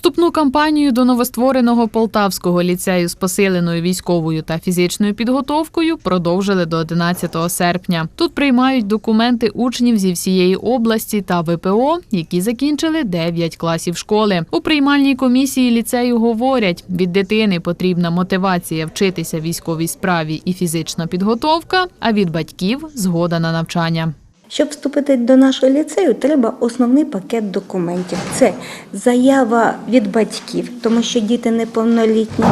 Вступну кампанію до новоствореного Полтавського ліцею з посиленою військовою та фізичною підготовкою продовжили до 11 серпня. Тут приймають документи учнів зі всієї області та ВПО, які закінчили 9 класів школи. У приймальній комісії ліцею говорять, від дитини потрібна мотивація вчитися військовій справі і фізична підготовка, а від батьків згода на навчання. Щоб вступити до нашого ліцею, треба основний пакет документів. Це заява від батьків, тому що діти неповнолітні,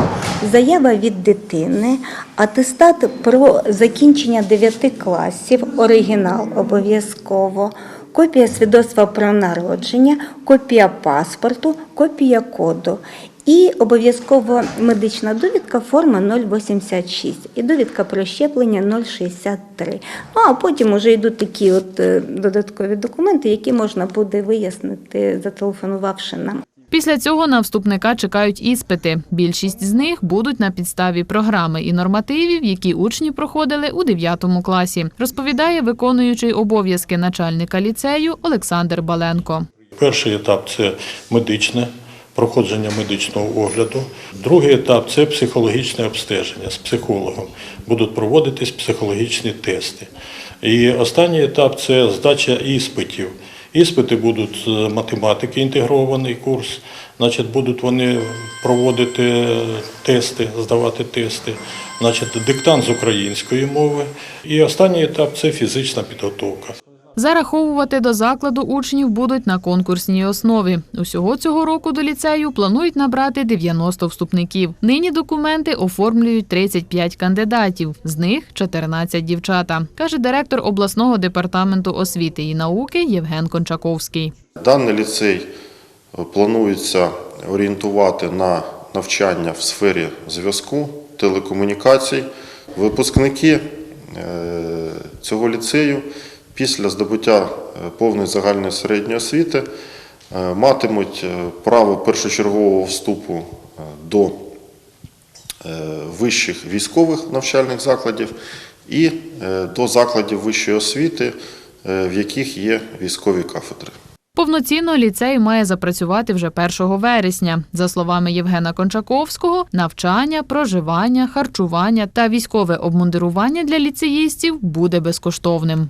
заява від дитини, атестат про закінчення 9 класів, оригінал обов'язково, копія свідоцтва про народження, копія паспорту, копія коду. І обов'язково медична довідка форма 086 і довідка про щеплення 063. Ну а потім вже йдуть такі от е, додаткові документи, які можна буде вияснити, зателефонувавши нам. Після цього на вступника чекають іспити. Більшість з них будуть на підставі програми і нормативів, які учні проходили у 9 класі, розповідає виконуючий обов'язки начальника ліцею Олександр Баленко. Перший етап це медичне проходження медичного огляду. Другий етап це психологічне обстеження з психологом. Будуть проводитись психологічні тести. І останній етап це здача іспитів. Іспити будуть з математики, інтегрований курс. Значить, будуть вони проводити тести, здавати тести, значить, диктант з української мови. І останній етап це фізична підготовка. Зараховувати до закладу учнів будуть на конкурсній основі. Усього цього року до ліцею планують набрати 90 вступників. Нині документи оформлюють 35 кандидатів, з них 14 дівчата, каже директор обласного департаменту освіти і науки Євген Кончаковський. Даний ліцей е, планується орієнтувати на навчання в сфері зв'язку, телекомунікацій. Випускники е, цього ліцею після здобуття е, повної загальної середньої освіти е, матимуть е, право першочергового вступу до вищих військових навчальних закладів і до закладів вищої освіти, в яких є військові кафедри. Повноцінно ліцей має запрацювати вже 1 вересня. За словами Євгена Кончаковського, навчання, проживання, харчування та військове обмундирування для ліцеїстів буде безкоштовним.